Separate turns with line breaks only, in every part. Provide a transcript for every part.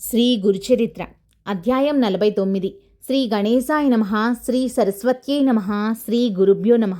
శ్రీ గురుచరిత్ర అధ్యాయం నలభై తొమ్మిది. శ్రీ గణేశాయ నమ శ్రీ సరస్వత్యై నమ శ్రీ గురుభ్యో నమ.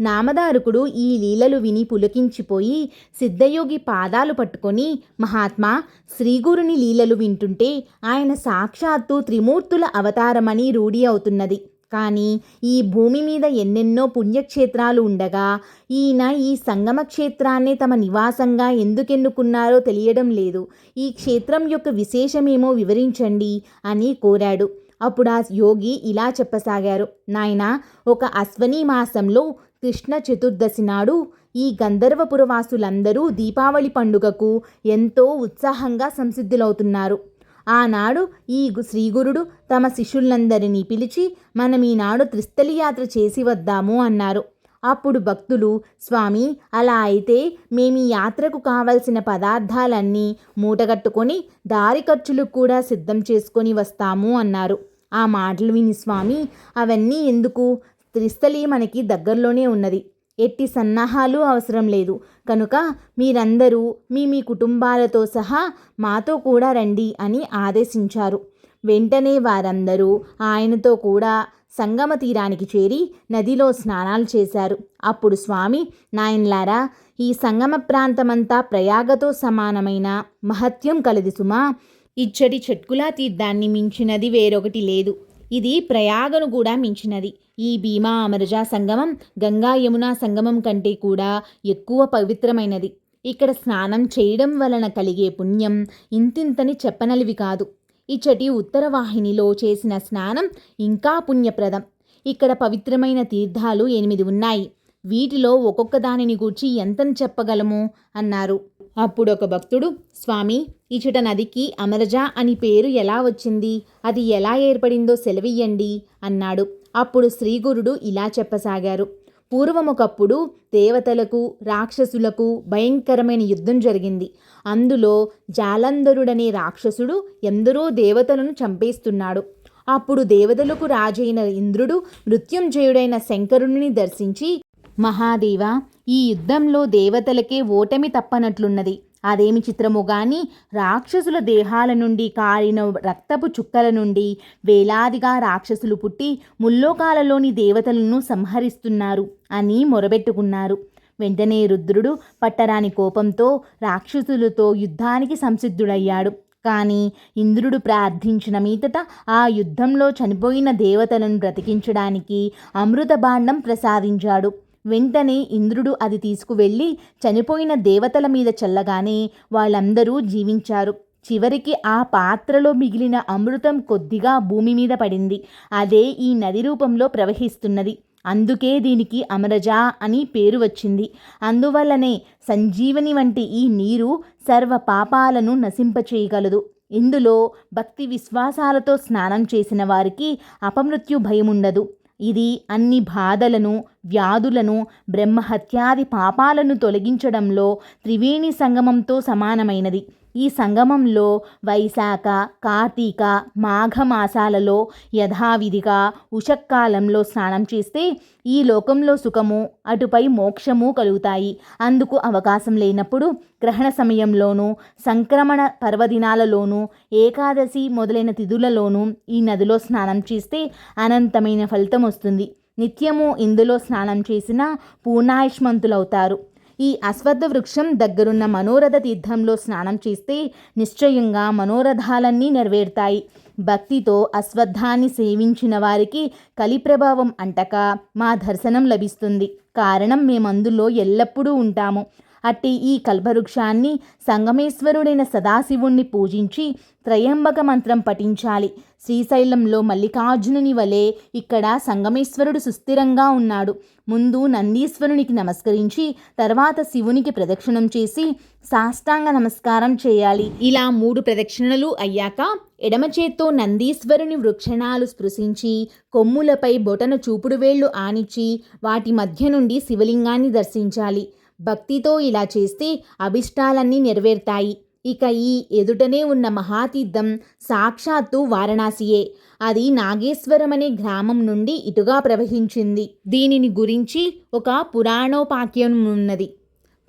నామదారుకుడు ఈ లీలలు విని పులకించిపోయి సిద్ధయోగి పాదాలు పట్టుకొని మహాత్మా శ్రీగురుని లీలలు వింటుంటే ఆయన సాక్షాత్తు త్రిమూర్తుల అవతారమని రూఢి అవుతున్నది. కానీ ఈ భూమి మీద ఎన్నెన్నో పుణ్యక్షేత్రాలు ఉండగా ఈయన ఈ సంగమ క్షేత్రాన్నే తమ నివాసంగా ఎందుకెన్నుకున్నారో తెలియడం లేదు. ఈ క్షేత్రం యొక్క విశేషమేమో వివరించండి అని కోరాడు. అప్పుడు ఆ యోగి ఇలా చెప్పసాగారు. నాయన ఒక అశ్వనీ మాసంలో కృష్ణ చతుర్దశి నాడు ఈ గంధర్వపురవాసులందరూ దీపావళి పండుగకు ఎంతో ఉత్సాహంగా సంసిద్ధులవుతున్నారు. ఆనాడు ఈ గు- శ్రీగురుడు తమ శిష్యులందరినీ పిలిచి మనం ఈనాడు త్రిస్థలి యాత్ర చేసి వద్దాము అన్నారు. అప్పుడు భక్తులు స్వామి అలా అయితే మేము ఈ యాత్రకు కావలసిన పదార్థాలన్నీ మూటగట్టుకొని దారి ఖర్చులు కూడా సిద్ధం చేసుకొని వస్తాము అన్నారు. ఆ మాటలు విని స్వామి అవన్నీ ఎందుకు? త్రిస్థలి మనకి దగ్గరలోనే ఉన్నది. ఎట్టి సన్నాహాలు అవసరం లేదు. కనుక మీరందరూ మీ మీ కుటుంబాలతో సహా మాతో కూడా రండి అని ఆదేశించారు. వెంటనే వారందరూ ఆయనతో కూడా సంగమ తీరానికి చేరి నదిలో స్నానాలు చేశారు. అప్పుడు స్వామి నాయన్లారా ఈ సంగమ ప్రాంతమంతా ప్రయాగతో సమానమైన మహత్యం కలది సుమా. ఇచ్చటి చెట్కులా తీర్థాన్ని మించినది వేరొకటి లేదు. ఇది ప్రయాగను కూడా మించినది. ఈ భీమా అమరజా సంగమం గంగా యమునా సంగమం కంటే కూడా ఎక్కువ పవిత్రమైనది. ఇక్కడ స్నానం చేయడం వలన కలిగే పుణ్యం ఇంతింతని చెప్పనలివి కాదు. ఇచ్చటి ఉత్తర వాహినిలో చేసిన స్నానం ఇంకా పుణ్యప్రదం. ఇక్కడ పవిత్రమైన తీర్థాలు ఎనిమిది ఉన్నాయి. వీటిలో ఒక్కొక్క దానిని గూర్చి ఎంతని చెప్పగలము? అన్నారు. అప్పుడు ఒక భక్తుడు స్వామి ఇచుట నదికి అమరజ అని పేరు ఎలా వచ్చింది? అది ఎలా ఏర్పడిందో సెలవియ్యండి అన్నాడు. అప్పుడు శ్రీగురుడు ఇలా చెప్పసాగారు. పూర్వమొకప్పుడు దేవతలకు రాక్షసులకు భయంకరమైన యుద్ధం జరిగింది. అందులో జాలంధరుడనే రాక్షసుడు ఎందరో దేవతలను చంపేస్తున్నాడు. అప్పుడు దేవతలకు రాజైన ఇంద్రుడు మృత్యుంజయుడైన శంకరుని దర్శించి మహాదేవ ఈ యుద్ధంలో దేవతలకే ఓటమి తప్పనట్లున్నది. అదేమి చిత్రమో గాని రాక్షసుల దేహాల నుండి కారిన రక్తపు చుక్కల నుండి వేలాదిగా రాక్షసులు పుట్టి ముల్లోకాలలోని దేవతలను సంహరిస్తున్నారు అని మొరబెట్టుకున్నారు. వెంటనే రుద్రుడు పట్టరాని కోపంతో రాక్షసులతో యుద్ధానికి సంసిద్ధుడయ్యాడు. కానీ ఇంద్రుడు ప్రార్థించిన మీదట ఆ యుద్ధంలో చనిపోయిన దేవతలను బ్రతికించడానికి అమృతభాండం ప్రసాదించాడు. వెంటనే ఇంద్రుడు అది తీసుకువెళ్ళి చనిపోయిన దేవతల మీద చల్లగానే వాళ్ళందరూ జీవించారు. చివరికి ఆ పాత్రలో మిగిలిన అమృతం కొద్దిగా భూమి మీద పడింది. అదే ఈ నది రూపంలో ప్రవహిస్తున్నది. అందుకే దీనికి అమరజ అని పేరు వచ్చింది. అందువల్లనే సంజీవని వంటి ఈ నీరు సర్వ పాపాలను నశింపచేయగలదు ఇందులో భక్తి విశ్వాసాలతో స్నానం చేసిన వారికి అపమృత్యు భయముండదు. ఇది అన్ని బాధలను వ్యాధులను బ్రహ్మహత్యాది పాపాలను తొలగించడంలో త్రివేణి సంగమంతో సమానమైనది. ఈ సంగమంలో వైశాఖ కార్తీక మాఘమాసాలలో యథావిధిగా ఉషక్కాలంలో స్నానం చేస్తే ఈ లోకంలో సుఖము అటుపై మోక్షము కలుగుతాయి. అందుకు అవకాశం లేనప్పుడు గ్రహణ సమయంలోనూ సంక్రమణ పర్వదినాలలోనూ ఏకాదశి మొదలైన తిథులలోనూ ఈ నదిలో స్నానం చేస్తే అనంతమైన ఫలితం వస్తుంది. నిత్యము ఇందులో స్నానం చేసిన పూర్ణాయుష్మంతులవుతారు. ఈ అశ్వత్థ వృక్షం దగ్గరున్న మనోరథ తీర్థంలో స్నానం చేస్తే నిశ్చయంగా మనోరథాలన్నీ నెరవేరుతాయి. భక్తితో అశ్వత్థాన్ని సేవించిన వారికి కలి ప్రభావం అంటక మా దర్శనం లభిస్తుంది. కారణం మేమందులో ఎల్లప్పుడూ ఉంటాము. అట్టి ఈ కల్పవృక్షాన్ని సంగమేశ్వరుడైన సదాశివుణ్ణి పూజించి త్రయంబక మంత్రం పఠించాలి. శ్రీశైలంలో మల్లికార్జునుని వలె ఇక్కడ సంగమేశ్వరుడు సుస్థిరంగా ఉన్నాడు. ముందు నందీశ్వరునికి నమస్కరించి తర్వాత శివునికి ప్రదక్షిణం చేసి సాష్టాంగ నమస్కారం చేయాలి. ఇలా మూడు ప్రదక్షిణలు అయ్యాక ఎడమ చేత్తో నందీశ్వరుని వృక్షణాలు స్పృశించి కొమ్ములపై బొటన చూపుడు వేళ్ళు ఆనిచ్చి వాటి మధ్య నుండి శివలింగాన్ని దర్శించాలి. భక్తితో ఇలా చేస్తే అభిష్టాలన్నీ నెరవేరుతాయి. ఇక ఈ ఎదుటనే ఉన్న మహాతీర్థం సాక్షాత్తు వారణాసియే. అది నాగేశ్వరం అనే గ్రామం నుండి ఇటుగా ప్రవహించింది. దీనిని గురించి ఒక పురాణోపాక్యం ఉన్నది.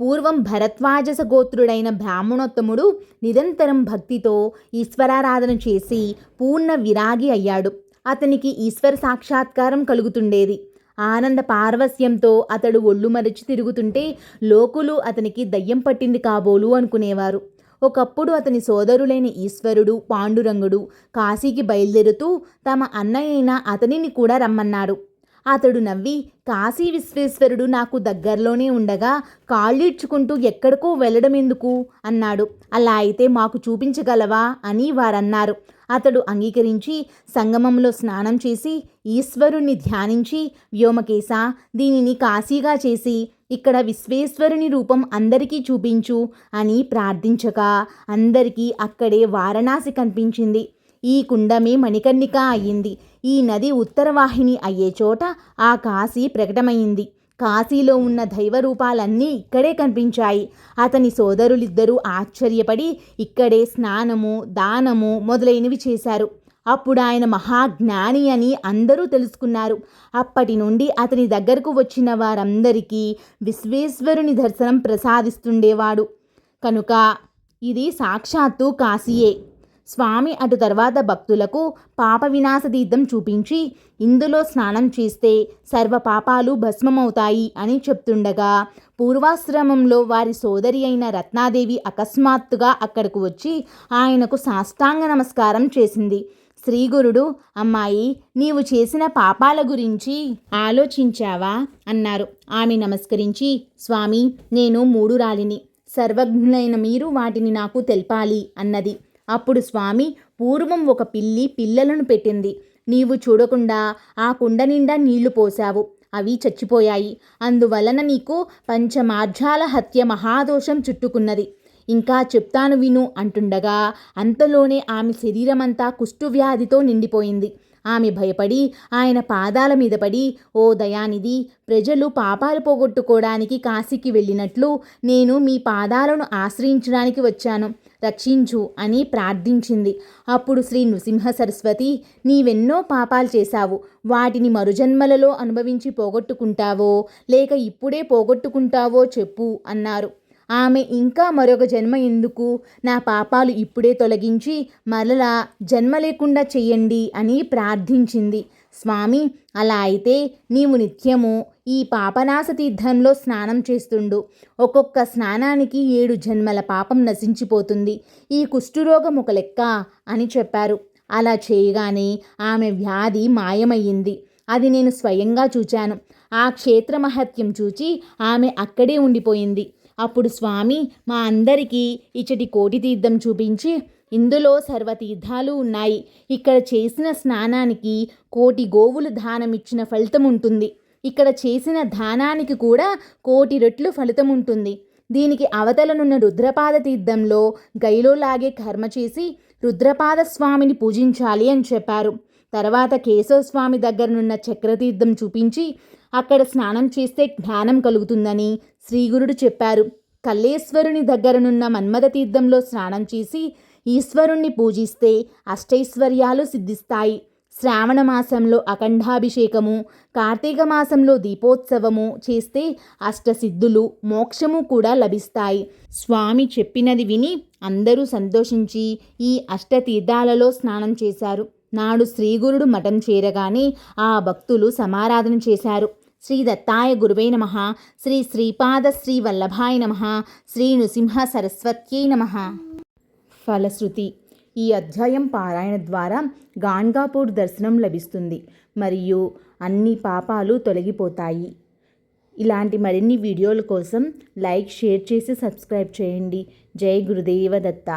పూర్వం భరద్వాజస గోత్రుడైన బ్రాహ్మణోత్తముడు నిరంతరం భక్తితో ఈశ్వరారాధన చేసి పూర్ణ విరాగి అయ్యాడు. అతనికి ఈశ్వర సాక్షాత్కారం కలుగుతుండేది. ఆనంద పార్వస్యంతో అతడు ఒళ్ళు మరచి తిరుగుతుంటే లోకులు అతనికి దయ్యం పట్టింది కాబోలు అనుకునేవారు. ఒకప్పుడు అతని సోదరులైన ఈశ్వరుడు పాండురంగుడు కాశీకి బయలుదేరుతూ తమ అన్నయ్యైన అతనిని కూడా రమ్మన్నాడు అతడు నవ్వి కాశీ విశ్వేశ్వరుడు నాకు దగ్గరలోనే ఉండగా కాళ్ళీడ్చుకుంటూ ఎక్కడికో వెళ్ళడం ఎందుకు అన్నాడు. అలా అయితే మాకు చూపించగలవా? అని వారన్నారు. అతడు అంగీకరించి సంగమంలో స్నానం చేసి ఈశ్వరుణ్ణి ధ్యానించి వ్యోమకేశ దీనిని కాశీగా చేసి ఇక్కడ విశ్వేశ్వరుని రూపం అందరికీ చూపించు అని ప్రార్థించగా అందరికీ అక్కడే వారణాసి కనిపించింది. ఈ కుండమే మణికర్ణిక అయ్యింది ఈ నది ఉత్తరవాహిని అయ్యే చోట ఆ కాశీ ప్రకటమైంది. కాశీలో ఉన్న దైవరూపాలన్నీ ఇక్కడే కనిపించాయి. అతని సోదరులిద్దరూ ఆశ్చర్యపడి ఇక్కడే స్నానము దానము మొదలైనవి చేశారు. అప్పుడు ఆయన మహాజ్ఞాని అని అందరూ తెలుసుకున్నారు. అప్పటి నుండి అతని దగ్గరకు వచ్చిన వారందరికీ విశ్వేశ్వరుని దర్శనం ప్రసాదిస్తుండేవాడు. కనుక ఇది సాక్షాత్తు కాశీయే. స్వామి అటు తర్వాత భక్తులకు పాప వినాశ తీర్థం చూపించి ఇందులో స్నానం చేస్తే సర్వ పాపాలు భస్మమవుతాయి అని చెప్తుండగా పూర్వాశ్రమంలో వారి సోదరి అయిన రత్నాదేవి అకస్మాత్తుగా అక్కడకు వచ్చి ఆయనకు సాష్టాంగ నమస్కారం చేసింది. శ్రీగురుడు అమ్మాయి నీవు చేసిన పాపాల గురించి ఆలోచించావా? అన్నారు. ఆమె నమస్కరించి స్వామి నేను మూడు రాలిని సర్వజ్ఞులైన మీరు వాటిని నాకు తెలపాలి అన్నది. అప్పుడు స్వామి పూర్వం ఒక పిల్లి పిల్లలను పెట్టింది. నీవు చూడకుండా ఆ కుండ నిండా నీళ్ళు పోశావు. అవి చచ్చిపోయాయి. అందువలన నీకు పంచమార్జాల హత్య మహాదోషం చుట్టుకున్నది. ఇంకా చెప్తాను విను అంటుండగా అంతలోనే ఆమె శరీరమంతా కుష్ఠువ్యాధితో నిండిపోయింది. ఆమె భయపడి ఆయన పాదాల మీద పడి ఓ దయానిధి ప్రజలు పాపాలు పోగొట్టుకోవడానికి కాశీకి వెళ్ళినట్లు నేను మీ పాదాలను ఆశ్రయించడానికి వచ్చాను. రక్షించు అని ప్రార్థించింది. అప్పుడు శ్రీ నృసింహ సరస్వతి నీవెన్నో పాపాలు చేశావు. వాటిని మరుజన్మలలో అనుభవించి పోగొట్టుకుంటావో లేక ఇప్పుడే పోగొట్టుకుంటావో చెప్పు అన్నారు. ఆమె ఇంకా మరొక జన్మ ఎందుకు? నా పాపాలు ఇప్పుడే తొలగించి మరలా జన్మ లేకుండా చెయ్యండి అని ప్రార్థించింది. స్వామి అలా అయితే నీవు నిత్యము ఈ పాపనాశ తీర్థంలో స్నానం చేస్తుండు. ఒక్కొక్క స్నానానికి ఏడు జన్మల పాపం నశించిపోతుంది. ఈ కుష్ఠురోగం ఒక లెక్క అని చెప్పారు. అలా చేయగానే ఆమె వ్యాధి మాయమయ్యింది. అది నేను స్వయంగా చూచాను. ఆ క్షేత్ర మహత్యం చూచి ఆమె అక్కడే ఉండిపోయింది. అప్పుడు స్వామి మా అందరికీ ఇచ్చటి కోటి తీర్థం చూపించి ఇందులో సర్వతీర్థాలు ఉన్నాయి. ఇక్కడ చేసిన స్నానానికి కోటి గోవులు దానమిచ్చిన ఫలితం ఉంటుంది. ఇక్కడ చేసిన దానానికి కూడా కోటి రెట్లు ఫలితం ఉంటుంది. దీనికి అవతలనున్న రుద్రపాద తీర్థంలో గైలోలాగే కర్మ చేసి రుద్రపాద స్వామిని పూజించాలి అని చెప్పారు. తర్వాత కేశవస్వామి దగ్గరనున్న చక్రతీర్థం చూపించి అక్కడ స్నానం చేస్తే జ్ఞానం కలుగుతుందని శ్రీగురుడు చెప్పారు. కల్లేశ్వరుని దగ్గరనున్న మన్మథ తీర్థంలో స్నానం చేసి ఈశ్వరుణ్ణి పూజిస్తే అష్టైశ్వర్యాలు సిద్ధిస్తాయి. శ్రావణ మాసంలో అఖండాభిషేకము కార్తీక మాసంలో దీపోత్సవము చేస్తే అష్టసిద్ధులు మోక్షము కూడా లభిస్తాయి. స్వామి చెప్పినది విని అందరూ సంతోషించి ఈ అష్టతీర్థాలలో స్నానం చేశారు. నాడు శ్రీగురుడు మఠం చేరగానే ఆ భక్తులు సమారాధన చేశారు. శ్రీ దత్తాయ గురువే నమ శ్రీ శ్రీపాద శ్రీ వల్లభాయ నమ శ్రీ నృసింహ సరస్వత్యై నమ. ఫలశ్రుతి. ఈ అధ్యాయం పారాయణ ద్వారా గాన్గాపూర్ దర్శనం లభిస్తుంది. మరియు అన్ని పాపాలు తొలగిపోతాయి. ఇలాంటి మరిన్ని వీడియోల కోసం లైక్ షేర్ చేసి సబ్స్క్రైబ్ చేయండి. జై గురుదేవ దత్త